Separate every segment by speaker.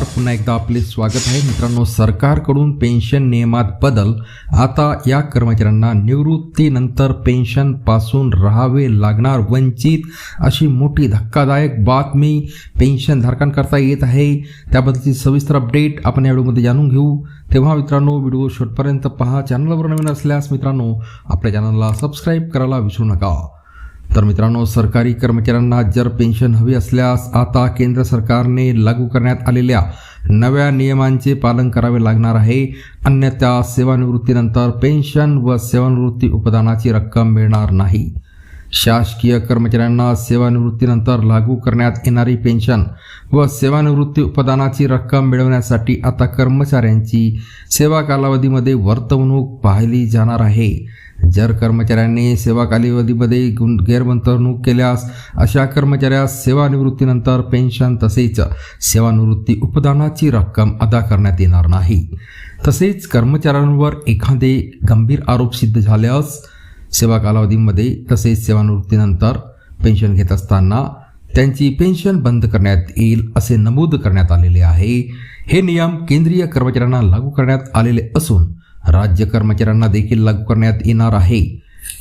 Speaker 1: नमस्कार पुन्हा एकदा आपले स्वागत आहे. मित्रांनो सरकारकडून पेन्शन नियमात बदल. आता या कर्मचाऱ्यांना निवृत्तीनंतर पेन्शनपासून राहावे लागणार वंचित अशी मोठी धक्कादायक बातमी पेन्शनधारकांकरता येत आहे. त्याबद्दलची सविस्तर अपडेट आपण या व्हिडिओमध्ये जाणून घेऊ. तेव्हा मित्रांनो व्हिडिओ शेवटपर्यंत पहा. चॅनलवर नवीन असल्यास मित्रांनो आपल्या चॅनलला सबस्क्राईब करायला विसरू नका. तर मित्रांनो सरकारी कर्मचाऱ्यांना जर पेन्शन हवी असल्यास आता केंद्र सरकारने लागू करण्यात आलेल्या नव्या नियमांचे पालन करावे लागणार आहे. अन्यथा सेवानिवृत्तीनंतर पेन्शन व सेवानिवृत्ती उपदानाची रक्कम मिळणार नाही. शासकीय कर्मचाऱ्यांना सेवानिवृत्तीनंतर लागू करण्यात येणारी पेन्शन व सेवानिवृत्ती उपदानाची रक्कम मिळवण्यासाठी आता कर्मचाऱ्यांची सेवा कालावधीमध्ये वर्तवणूक पाहिली जाणार आहे. जर कर्मचाऱ्यांनी सेवा कालावधीमध्ये गुण गैरगुंतवणूक केल्यास अशा कर्मचाऱ्यास सेवानिवृत्तीनंतर पेन्शन तसेच सेवानिवृत्ती उपदानाची रक्कम अदा करण्यात येणार नाही. तसेच कर्मचाऱ्यांवर एखादे गंभीर आरोप सिद्ध झाल्यास सेवा कालावधीमध्ये तसेच सेवानिवृत्तीनंतर पेन्शन घेत असताना त्यांची पेन्शन बंद करण्यात येईल असे नमूद करण्यात आलेले आहे. हे नियम केंद्रीय कर्मचाऱ्यांना लागू करण्यात आलेले असून राज्य कर्मचाऱ्यांना देखील लागू करण्यात येणार आहे.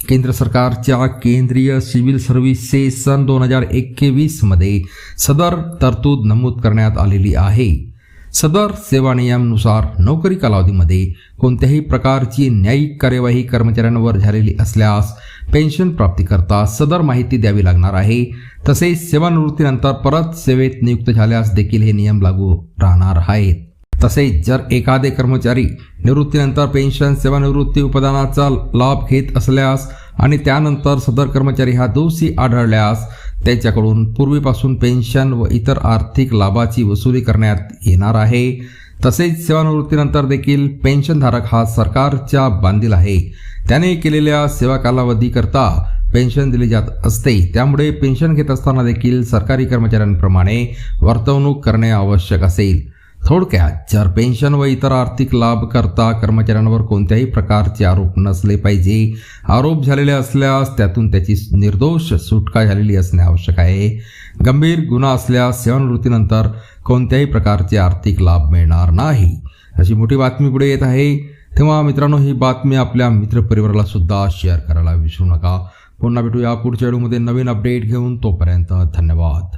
Speaker 1: केंद्र सरकारच्या केंद्रीय सिव्हिल सर्व्हिसेस सन दोन हजार एकवीसमध्ये सदर तरतूद नमूद करण्यात आलेली आहे. सदर सेवा नियमानुसार नोकरी कालावधीमध्ये कोणत्याही प्रकारची न्यायिक कार्यवाही कर्मचाऱ्यांवर झालेली असल्यास पेन्शन प्राप्तीकरता सदर माहिती द्यावी लागणार आहे. तसेच सेवानिवृत्तीनंतर परत सेवेत नियुक्त झाल्यास देखील हे नियम लागू राहणार आहेत. तसेच जर एखादे कर्मचारी निवृत्तीनंतर पेन्शन सेवानिवृत्ती उपदानाचा लाभ घेत असल्यास आणि त्यानंतर सदर कर्मचारी हा दोषी आढळल्यास त्याच्याकडून पूर्वीपासून पेन्शन व इतर आर्थिक लाभाची वसुली करण्यात येणार आहे. तसेच सेवानिवृत्तीनंतर देखील पेन्शनधारक हा सरकारच्या बांधील आहे. त्याने केलेल्या सेवा कालावधीकरता पेन्शन दिली जात असते. त्यामुळे पेन्शन घेत असताना देखील सरकारी कर्मचाऱ्यांप्रमाणे वर्तवणूक करणे आवश्यक असेल. थोडक्यात जर पेन्शन व इतर आर्थिक लाभ करता कर्मचाऱ्यांवर कोणत्याही प्रकारचे आरोप नसले पाहिजे आरोप झालेले असल्यास त्यातून त्याची निर्दोष सुटका झालेली असणे आवश्यक आहे. गंभीर गुन्हा असल्यास सेवानिवृत्तीनंतर कोणत्याही प्रकारचे आर्थिक लाभ मिळणार नाही. अशी मोठी बातमी पुढे येत आहे. तेव्हा मित्रांनो ही बातमी आपल्या मित्रपरिवाराला सुद्धा शेअर करायला विसरू नका. पुन्हा भेटूया पुढच्या व्हिडिओमध्ये नवीन अपडेट घेऊन. तोपर्यंत धन्यवाद.